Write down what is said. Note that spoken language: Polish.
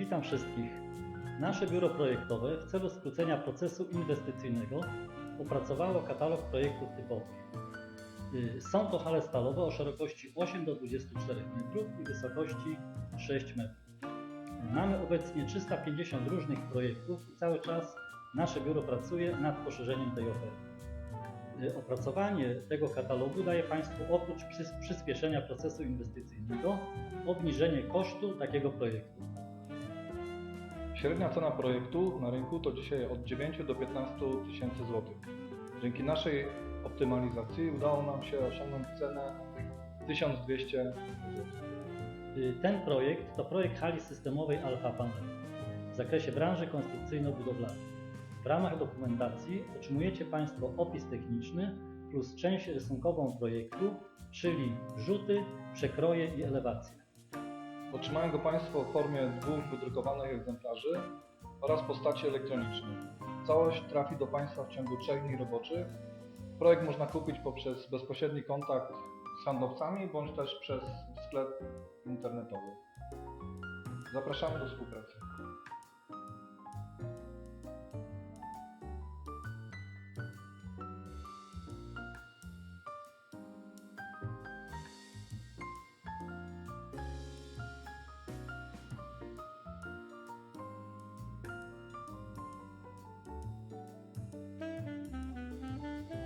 Witam wszystkich. Nasze biuro projektowe w celu skrócenia procesu inwestycyjnego opracowało katalog projektów typowych. Y, Są to hale stalowe o szerokości 8 do 24 metrów i wysokości 6 metrów. Mamy obecnie 350 różnych projektów i cały czas nasze biuro pracuje nad poszerzeniem tej oferty. Y, Opracowanie tego katalogu daje Państwu oprócz przys- przyspieszenia procesu inwestycyjnego obniżenie kosztu takiego projektu. Średnia cena projektu na rynku to dzisiaj od 9 do 15 tysięcy złotych. Dzięki naszej optymalizacji udało nam się osiągnąć cenę 1200 zł. Ten projekt to projekt hali systemowej Alfa Panel w zakresie branży konstrukcyjno-budowlanej. W ramach dokumentacji otrzymujecie Państwo opis techniczny plus część rysunkową projektu, czyli rzuty, przekroje i elewacje. Otrzymają go Państwo w formie dwóch wydrukowanych egzemplarzy oraz postaci elektronicznej. Całość trafi do Państwa w ciągu 3 dni roboczych. Projekt można kupić poprzez bezpośredni kontakt z handlowcami bądź też przez sklep internetowy. Zapraszamy do współpracy.